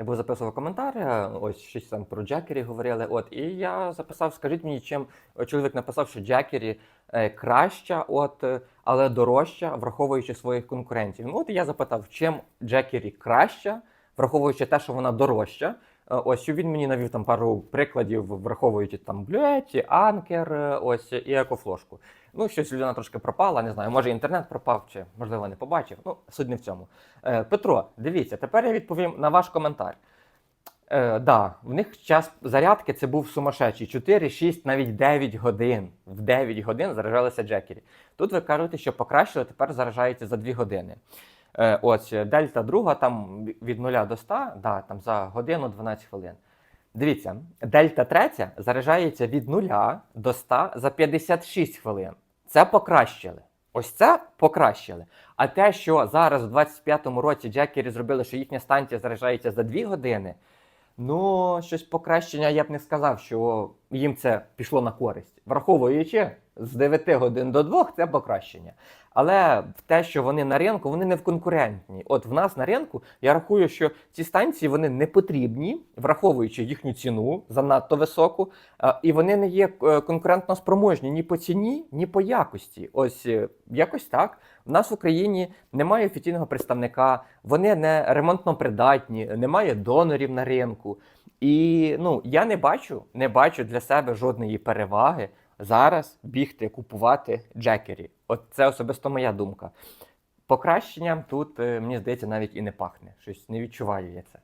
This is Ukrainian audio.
Я був записував коментар, ось щось там про Джекері говорили. От, і я записав, скажіть мені, чим е, чоловік написав, що Джекері е, краща, от, е, але дорожча, враховуючи своїх конкурентів. Ну, от я запитав, чим Джекері краща, враховуючи те, що вона дорожча. Е, Ось що він мені навів там пару прикладів, враховуючи там блюеті, анкер, е, ось і екофлошку. Ну, щось людина трошки пропала, не знаю, може інтернет пропав, чи можливо не побачив. Ну, суть не в цьому. Е, Петро, дивіться, тепер я відповім на ваш коментар. Е, да, в них час зарядки це був сумасшедший. 4, 6, навіть 9 годин. В 9 годин заражалися Джекері. Тут ви кажете, що покращили, тепер заражається за 2 години. Е, ось е, дельта друга там від 0 до 100, да, там за годину 12 хвилин. Дивіться, дельта третя заражається від 0 до 100 за 56 хвилин. Це покращили. Ось це покращили. А те, що зараз, у 25-му році, Джекері зробили, що їхня станція заряджається за 2 години, ну, щось покращення я б не сказав, що їм це пішло на користь. Враховуючи з 9 годин до 2 це покращення. Але в те, що вони на ринку, вони не в конкурентні. От в нас на ринку я рахую, що ці станції вони не потрібні, враховуючи їхню ціну занадто високу, і вони не є е, конкурентно спроможні ні по ціні, ні по якості. Ось е, якось так. В нас в Україні немає офіційного представника, вони не ремонтно придатні, немає донорів на ринку. І ну я не бачу, не бачу для себе жодної переваги зараз бігти купувати Джекері. От це особисто моя думка. Покращенням тут, е, мені здається, навіть і не пахне. Щось не відчуваю я це.